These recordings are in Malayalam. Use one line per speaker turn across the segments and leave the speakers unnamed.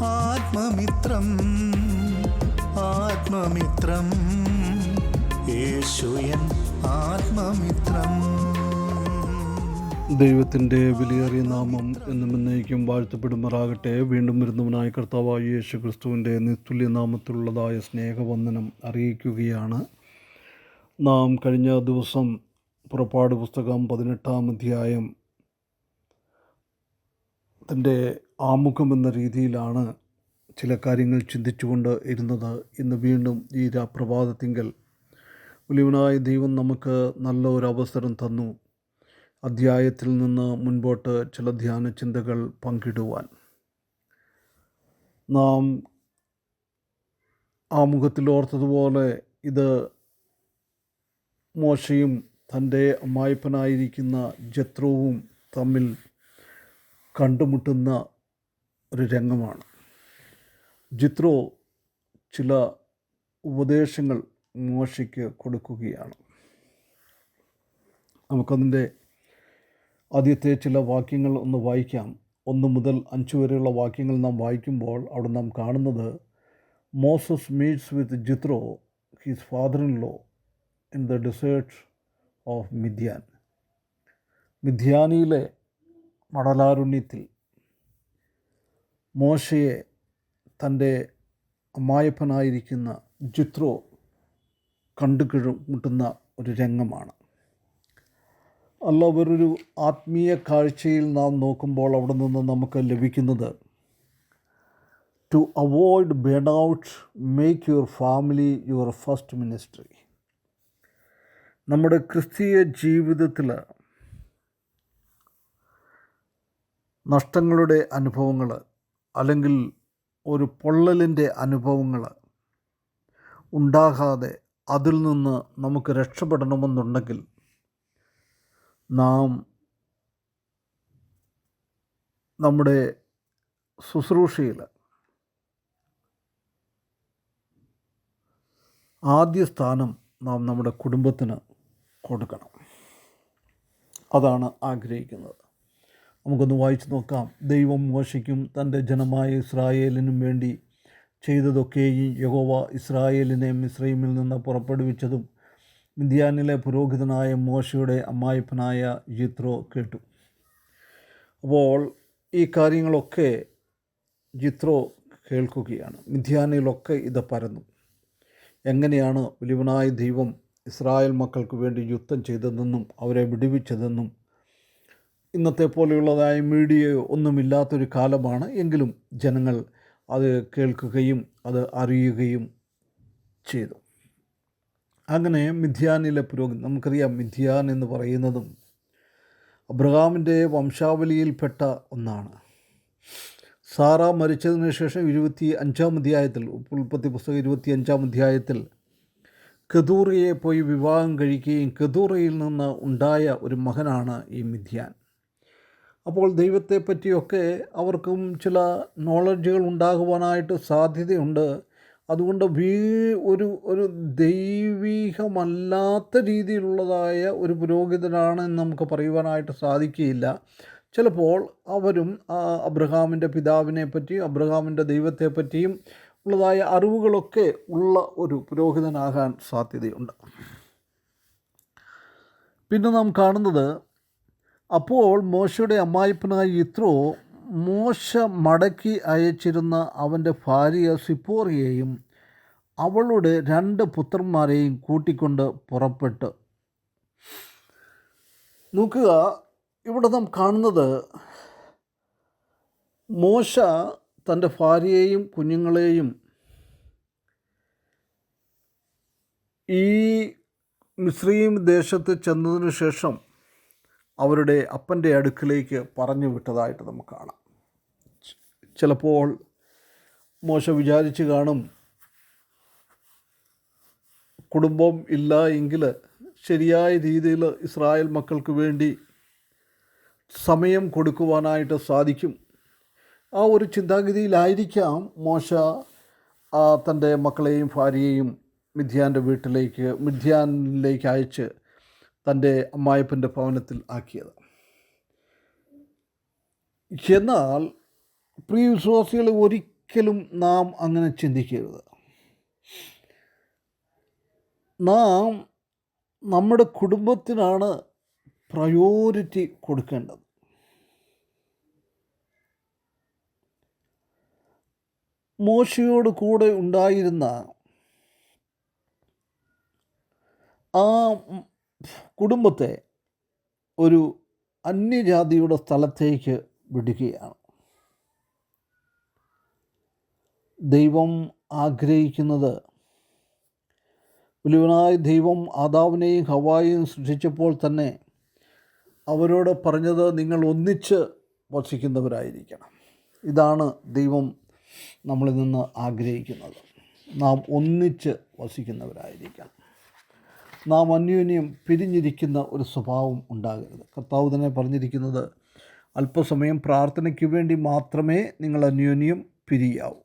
ആത്മമിത്രം ആത്മമിത്രം. യേശുയൻ ആത്മമിത്രം.
ദൈവത്തിന്റെ വിലയേറിയ നാമം എന്നും എന്നേക്കും വാഴ്ത്തപ്പെടുമാറാകട്ടെ. വീണ്ടും വരുന്നവനായ കർത്താവായ യേശു ക്രിസ്തുവിന്റെ നിസ്തുല്യ നാമത്തിലുള്ളതായ സ്നേഹവന്ദനം അറിയിക്കുകയാണ്. നാം കഴിഞ്ഞ ദിവസം പുറപ്പാട് പുസ്തകം പതിനെട്ടാം അധ്യായം തന്റെ ആമുഖം എന്ന രീതിയിലാണ് ചില കാര്യങ്ങൾ ചിന്തിച്ചുകൊണ്ട് ഇരുന്നത്. ഇന്ന് വീണ്ടും ഈ രാപ്രഭാതത്തിങ്കൽ വലിയവനായ ദൈവം നമുക്ക് നല്ല ഒരു അവസരം തന്നു. അധ്യായത്തിൽ നിന്ന് മുൻപോട്ട് ചില ധ്യാന ചിന്തകൾ പങ്കിടുവാൻ. നാം ആമുഖത്തിൽ ഓർത്തതുപോലെ ഇത് മോശയും തന്റെ അമ്മായപ്പനായിരിക്കുന്ന ജത്രുവും തമ്മിൽ കണ്ടുമുട്ടുന്ന ഒരു രംഗമാണ്. ജിത്രോ ചില ഉപദേശങ്ങൾ മോശയ്ക്ക് കൊടുക്കുകയാണ്. നമുക്കതിന്റെ ആദ്യത്തെ ചില വാക്യങ്ങൾ ഒന്ന് വായിക്കാം. ഒന്ന് മുതൽ അഞ്ച് വരെയുള്ള വാക്യങ്ങൾ നാം വായിക്കുമ്പോൾ അവിടെ നാം കാണുന്നത് Moses meets with Jethro his father in law in the desert of Midian മിഥ്യാനിയിലെ മടലാരുണ്യത്തിൽ മോശയെ തന്റെ അമ്മായപ്പനായിരിക്കുന്ന ജിത്രോ കണ്ടുകിഴുമുട്ടുന്ന ഒരു രംഗമാണ്. അല്ല വേറൊരു ആത്മീയ കാഴ്ചയിൽ നാം നോക്കുമ്പോൾ അവിടെ നിന്ന് നമുക്ക് ലഭിക്കുന്നത് to avoid bird out make your family your first ministry നമ്മുടെ ക്രിസ്തീയ ജീവിതത്തിൽ നഷ്ടങ്ങളുടെ അനുഭവങ്ങൾ അല്ലെങ്കിൽ ഒരു പൊള്ളലിന്റെ അനുഭവങ്ങൾ ഉണ്ടാകാതെ അതിൽ നിന്ന് നമുക്ക് രക്ഷപ്പെടണമെന്നുണ്ടെങ്കിൽ നാം നമ്മുടെ ശുശ്രൂഷയിൽ ആദ്യ സ്ഥാനം നാം നമ്മുടെ കുടുംബത്തിന് കൊടുക്കണം. അതാണ് ആഗ്രഹിക്കുന്നത്. നമുക്കൊന്ന് വായിച്ചു നോക്കാം. ദൈവം മോശയ്ക്കും തന്റെ ജനമായ ഇസ്രായേലിനും വേണ്ടി ചെയ്തതൊക്കെയും യഹോവ ഇസ്രായേലിനെ മിസ്രൈമിൽ നിന്ന് പുറപ്പെടുവിച്ചതും ഇന്ത്യാനിലെ പുരോഹിതനായ മോശയുടെ അമ്മായിപ്പനായ ജിത്രോ കേട്ടു. അപ്പോൾ ഈ കാര്യങ്ങളൊക്കെ ജിത്രോ കേൾക്കുകയാണ്. മിഥ്യാനിലൊക്കെ ഇത് പരന്നു. എങ്ങനെയാണ് വലിയവനായ ദൈവം ഇസ്രായേൽ മക്കൾക്ക് വേണ്ടി യുദ്ധം ചെയ്തതെന്നും അവരെ വിടുവിച്ചതെന്നും ഇന്നത്തെ പോലെയുള്ളതായ മീഡിയയോ ഒന്നുമില്ലാത്തൊരു കാലമാണ്. എങ്കിലും ജനങ്ങൾ അത് കേൾക്കുകയും അത് അറിയുകയും ചെയ്തു. അങ്ങനെ മിഥ്യാനിലെ പുരോഗതി നമുക്കറിയാം മിഥ്യാൻ എന്ന് പറയുന്നതും അബ്രഹാമിന്റെ വംശാവലിയിൽപ്പെട്ട ഒന്നാണ്. സാറ മരിച്ചതിന് ശേഷം ഇരുപത്തി അഞ്ചാം അധ്യായത്തിൽ ഉൽപ്പത്തി പുസ്തകം ഇരുപത്തി അഞ്ചാം അധ്യായത്തിൽ കെതൂറയെ പോയി വിവാഹം കഴിക്കുകയും കെതൂറയിൽ നിന്ന് ഉണ്ടായ ഒരു മകനാണ് ഈ മിഥ്യാൻ. അപ്പോൾ ദൈവത്തെ പറ്റിയൊക്കെ അവർക്കും ചില നോളജുകൾ ഉണ്ടാകുവാനായിട്ട് സാധ്യതയുണ്ട്. അതുകൊണ്ട് വീ ഒരു ഒരു ദൈവീകമല്ലാത്ത രീതിയിലുള്ളതായ ഒരു പുരോഹിതനാണ് എന്ന് നമുക്ക് പറയുവാനായിട്ട് സാധിക്കുകയില്ല. ചിലപ്പോൾ അവരും അബ്രഹാമിന്റെ പിതാവിനെ പറ്റിയും അബ്രഹാമിന്റെ ദൈവത്തെ പറ്റിയും ഉള്ളതായ അറിവുകളൊക്കെ ഉള്ള ഒരു പുരോഹിതനാകാൻ സാധ്യതയുണ്ട്. പിന്നെ നാം കാണുന്നത് അപ്പോൾ മോശയുടെ അമ്മായിപ്പനായ ഇത്രോ മോശ മടക്കി അയച്ചിരുന്ന അവന്റെ ഭാര്യ സിപ്പോറിയെയും അവളുടെ രണ്ട് പുത്രന്മാരെയും കൂട്ടിക്കൊണ്ട് പുറപ്പെട്ട്. നോക്കുക ഇവിടെ നാം കാണുന്നത് മോശ തന്റെ ഭാര്യയെയും കുഞ്ഞുങ്ങളെയും ഈ മിശ്രീം ദേശത്ത് ചെന്നതിന് ശേഷം അവരുടെ അപ്പന്റെ അടുക്കിലേക്ക് പറഞ്ഞു വിട്ടതായിട്ട് നമുക്ക് കാണാം. ചിലപ്പോൾ മോശം വിചാരിച്ച് കാണും. കുടുംബം ഇല്ല എങ്കിൽ ശരിയായ രീതിയിൽ ഇസ്രായേൽ മക്കൾക്ക് വേണ്ടി സമയം കൊടുക്കുവാനായിട്ട് സാധിക്കും. ആ ഒരു ചിന്താഗതിയിലായിരിക്കാം മോശ തന്റെ മക്കളെയും ഭാര്യയെയും മിഥ്യാന്റെ വീട്ടിലേക്ക് മിഥ്യാനിലേക്ക് അയച്ച് തന്റെ അമ്മായപ്പന്റെ ഭവനത്തിൽ ആക്കിയത്. എന്നാൽ പ്രിയ ഒരിക്കലും ഒരിക്കലും നാം അങ്ങനെ ചിന്തിക്കരുത്. നാം നമ്മുടെ കുടുംബത്തിനാണ് പ്രയോറിറ്റി കൊടുക്കേണ്ടത്. മോശയോട് കൂടെ ഉണ്ടായിരുന്ന ആ കുടുംബത്തെ ഒരു അന്യജാതിയുടെ സ്ഥലത്തേക്ക് വിടുകയാണ്. ദൈവം ആഗ്രഹിക്കുന്നത് വലിയവനായ ദൈവം ആദാവിനെയും ഹവായെയും സൃഷ്ടിച്ചപ്പോൾ തന്നെ അവരോട് പറഞ്ഞത് നിങ്ങൾ ഒന്നിച്ച് വസിക്കുന്നവരായിരിക്കണം. ഇതാണ് ദൈവം നമ്മളിൽ നിന്ന് ആഗ്രഹിക്കുന്നത്. നാം ഒന്നിച്ച് വസിക്കുന്നവരായിരിക്കണം. നാം അന്യോന്യം പിരിഞ്ഞിരിക്കുന്ന ഒരു സ്വഭാവം ഉണ്ടാകരുത്. കർത്താവ് തന്നെ പറഞ്ഞിരിക്കുന്നത് അല്പസമയം പ്രാർത്ഥനയ്ക്ക് വേണ്ടി മാത്രമേ നിങ്ങൾ അന്യോന്യം പിരിയാവൂ.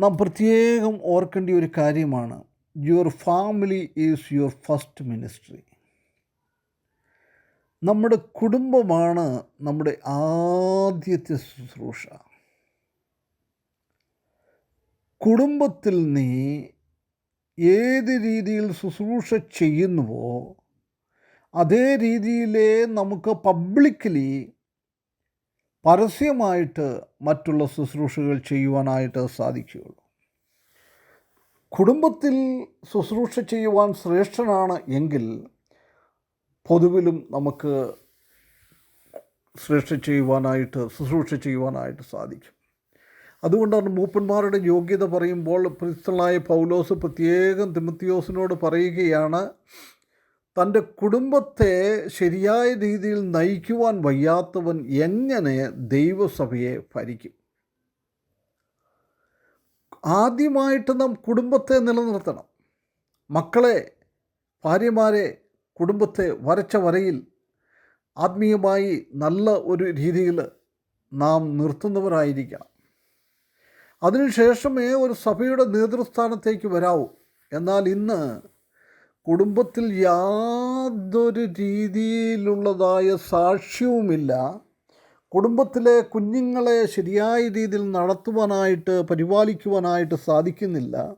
നാം പ്രത്യേകം ഓർക്കേണ്ട ഒരു കാര്യമാണ് your family is your first ministry നമ്മുടെ കുടുംബമാണ് നമ്മുടെ ആദ്യത്തെ ശുശ്രൂഷ. കുടുംബത്തിൽ നീ ഏത് രീതിയിൽ ശുശ്രൂഷ ചെയ്യുന്നുവോ അതേ രീതിയിലേ നമുക്ക് പബ്ലിക്കലി പരസ്യമായിട്ട് മറ്റുള്ള ശുശ്രൂഷകൾ ചെയ്യുവാനായിട്ട് സാധിക്കുകയുള്ളൂ. കുടുംബത്തിൽ ശുശ്രൂഷ ചെയ്യുവാൻ ശ്രേഷ്ഠനാണ് എങ്കിൽ പൊതുവിലും നമുക്ക് ശ്രേഷ്ഠ ചെയ്യുവാനായിട്ട് ശുശ്രൂഷ ചെയ്യുവാനായിട്ട് സാധിക്കും. അതുകൊണ്ടാണ് മൂപ്പന്മാരുടെ യോഗ്യത പറയുമ്പോൾ ക്രിസ്തലായ പൗലോസ് പ്രത്യേകം തിമത്തിയോസിനോട് പറയുകയാണ് തന്റെ കുടുംബത്തെ ശരിയായ രീതിയിൽ നയിക്കുവാൻ വയ്യാത്തവൻ എങ്ങനെ ദൈവസഭയെ ഭരിക്കും? ആദ്യമായിട്ട് നാം കുടുംബത്തെ നിലനിർത്തണം. മക്കളെ ഭാര്യമാരെ കുടുംബത്തെ വരച്ച വരയിൽ ആത്മീയമായി നല്ല ഒരു രീതിയിൽ നാം നിർത്തുന്നവരായിരിക്കണം. അതിനുശേഷമേ ഒരു സഭയുടെ നേതൃസ്ഥാനത്തേക്ക് വരാവൂ. എന്നാൽ ഇന്ന് കുടുംബത്തിൽ യാതൊരു രീതിയിലുള്ളതായ സാക്ഷ്യവുമില്ല. കുടുംബത്തിലെ കുഞ്ഞുങ്ങളെ ശരിയായ രീതിയിൽ നടത്തുവാനായിട്ട് പരിപാലിക്കുവാനായിട്ട് സാധിക്കുന്നില്ല.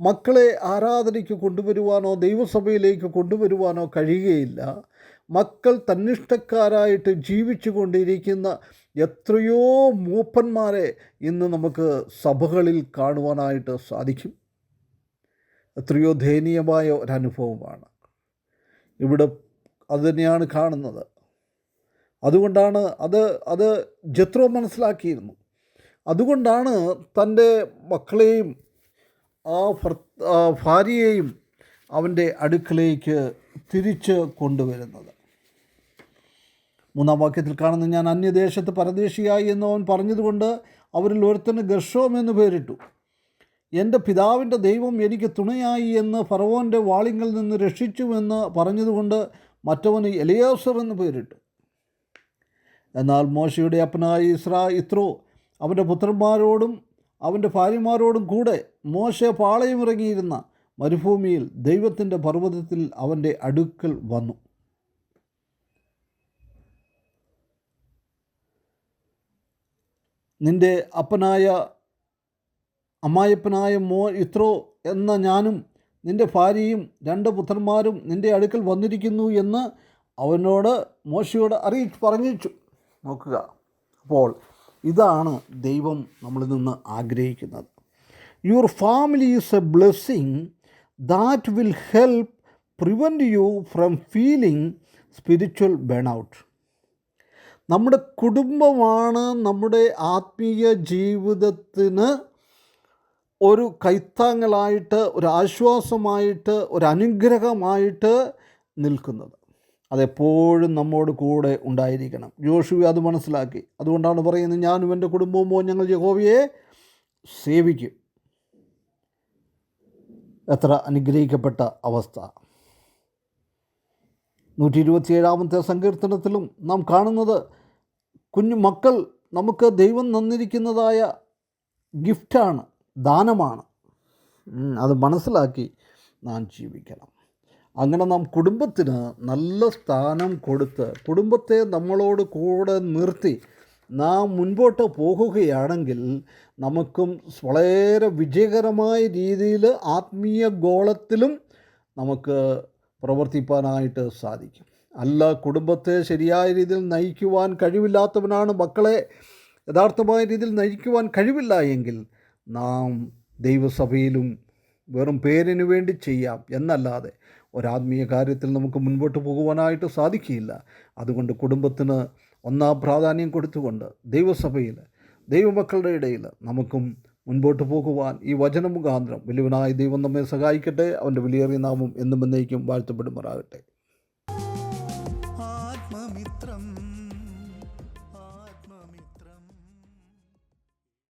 മക്കളെ ആരാധനയ്ക്ക് കൊണ്ടുവരുവാനോ ദൈവസഭയിലേക്ക് കൊണ്ടുവരുവാനോ കഴിയുകയില്ല. മക്കൾ തന്നിഷ്ടക്കാരായിട്ട് ജീവിച്ചു കൊണ്ടിരിക്കുന്ന എത്രയോ മൂപ്പന്മാരെ ഇന്ന് നമുക്ക് സഭകളിൽ കാണുവാനായിട്ട് സാധിക്കും. എത്രയോ ദയനീയമായ ഒരനുഭവമാണ്. ഇവിടെ അതുതന്നെയാണ് കാണുന്നത്. അതുകൊണ്ടാണ് അത് അത് ജത്രോ മനസ്സിലാക്കിയിരുന്നു. അതുകൊണ്ടാണ് തന്റെ മക്കളെയും ആ ഭർ ഭാര്യയെയും അവന്റെ അടുക്കലേക്ക് തിരിച്ച് കൊണ്ടുവരുന്നത്. മൂന്നാം വാക്യത്തിൽ കാണുന്ന ഞാൻ അന്യദേശത്ത് പരദേശിയായി എന്ന് അവൻ പറഞ്ഞതുകൊണ്ട് അവരിൽ ഒരുത്തന് ഗർഷോം എന്ന് പേരിട്ടു. എന്റെ പിതാവിന്റെ ദൈവം എനിക്ക് തുണയായി എന്ന് ഫറവോന്റെ വാളിങ്കിൽ നിന്ന് രക്ഷിച്ചുവെന്ന് പറഞ്ഞതുകൊണ്ട് മറ്റവന് എലിയാസർ എന്ന് പേരിട്ടു. എന്നാൽ മോശയുടെ അപ്പനായ ഇസ്രാ ഇത്രോ അവന്റെ പുത്രന്മാരോടും അവന്റെ ഭാര്യമാരോടും കൂടെ മോശ പാളയമിറങ്ങിയിരുന്ന മരുഭൂമിയിൽ ദൈവത്തിന്റെ പർവതത്തിൽ അവന്റെ അടുക്കൽ വന്നു. നിന്റെ അപ്പനായ അമ്മായപ്പനായ മോ ഇത്രോ എന്ന ഞാനും നിന്റെ ഭാര്യയും രണ്ട് പുത്രന്മാരും നിന്റെ അടുക്കൽ വന്നിരിക്കുന്നു എന്ന് അവനോട് മോശയോട് അറിയിച്ചു പറഞ്ഞിച്ചു നോക്കുക. അപ്പോൾ ഇതാണ് ദൈവം നമ്മളിൽ നിന്ന് ആഗ്രഹിക്കുന്നത്. Your family is a blessing that will help prevent you from feeling spiritual burn out നമ്മുടെ കുടുംബമാണ് നമ്മുടെ ആത്മീയ ജീവിതത്തിന് ഒരു കൈത്താങ്ങലായിട്ട് ഒരു ആശ്വാസമായിട്ട് ഒരു അനുഗ്രഹമായിട്ട് നിൽക്കുന്നത്. അതെപ്പോഴും നമ്മോട് കൂടെ ഉണ്ടായിരിക്കണം. ജോഷു അത് മനസ്സിലാക്കി. അതുകൊണ്ടാണ് പറയുന്നത് ഞാനും എന്റെ കുടുംബവും ഞങ്ങൾ യഹോവയെ സേവിക്കും. എത്ര അനുഗ്രഹിക്കപ്പെട്ട അവസ്ഥ. നൂറ്റി ഇരുപത്തിയേഴാമത്തെ സങ്കീർത്തനത്തിലും നാം കാണുന്നത് കുഞ്ഞു മക്കൾ നമുക്ക് ദൈവം തന്നിരിക്കുന്നതായ ഗിഫ്റ്റാണ് ദാനമാണ്. അത് മനസ്സിലാക്കി നാം ജീവിക്കണം. അങ്ങനെ നാം കുടുംബത്തിന് നല്ല സ്ഥാനം കൊടുത്ത് കുടുംബത്തെ നമ്മളോട് കൂടെ നിർത്തി നാം മുൻപോട്ട് പോകുകയാണെങ്കിൽ നമുക്കും വളരെ വിജയകരമായ രീതിയിൽ ആത്മീയ ഗോളത്തിലും നമുക്ക് പ്രവർത്തിപ്പാനായിട്ട് സാധിക്കും. അല്ല കുടുംബത്തെ ശരിയായ രീതിയിൽ നയിക്കുവാൻ കഴിവില്ലാത്തവനാണ് മക്കളെ. യഥാർത്ഥമായ രീതിയിൽ നയിക്കുവാൻ കഴിവില്ല എങ്കിൽ നാം ദൈവസഭയിലും വെറും പേരിന് വേണ്ടി ചെയ്യാം എന്നല്ലാതെ ഒരാത്മീയ കാര്യത്തിൽ നമുക്ക് മുൻപോട്ട് പോകുവാനായിട്ട് സാധിക്കില്ല അതുകൊണ്ട് കുടുംബത്തിന് ഒന്നാം പ്രാധാന്യം കൊടുത്തുകൊണ്ട് ദൈവസഭയിൽ ദൈവമക്കളുടെ ഇടയിൽ നമുക്കും മുൻപോട്ട് പോകുവാൻ ഈ വചന മുഖാന്തരം വലിയവനായ ദൈവം നമ്മെ സഹായിക്കട്ടെ. അവന്റെ വിലയേറിയ നാമം എന്നും എന്നേക്കും വാഴ്ത്തപ്പെടുമാറാകട്ടെ.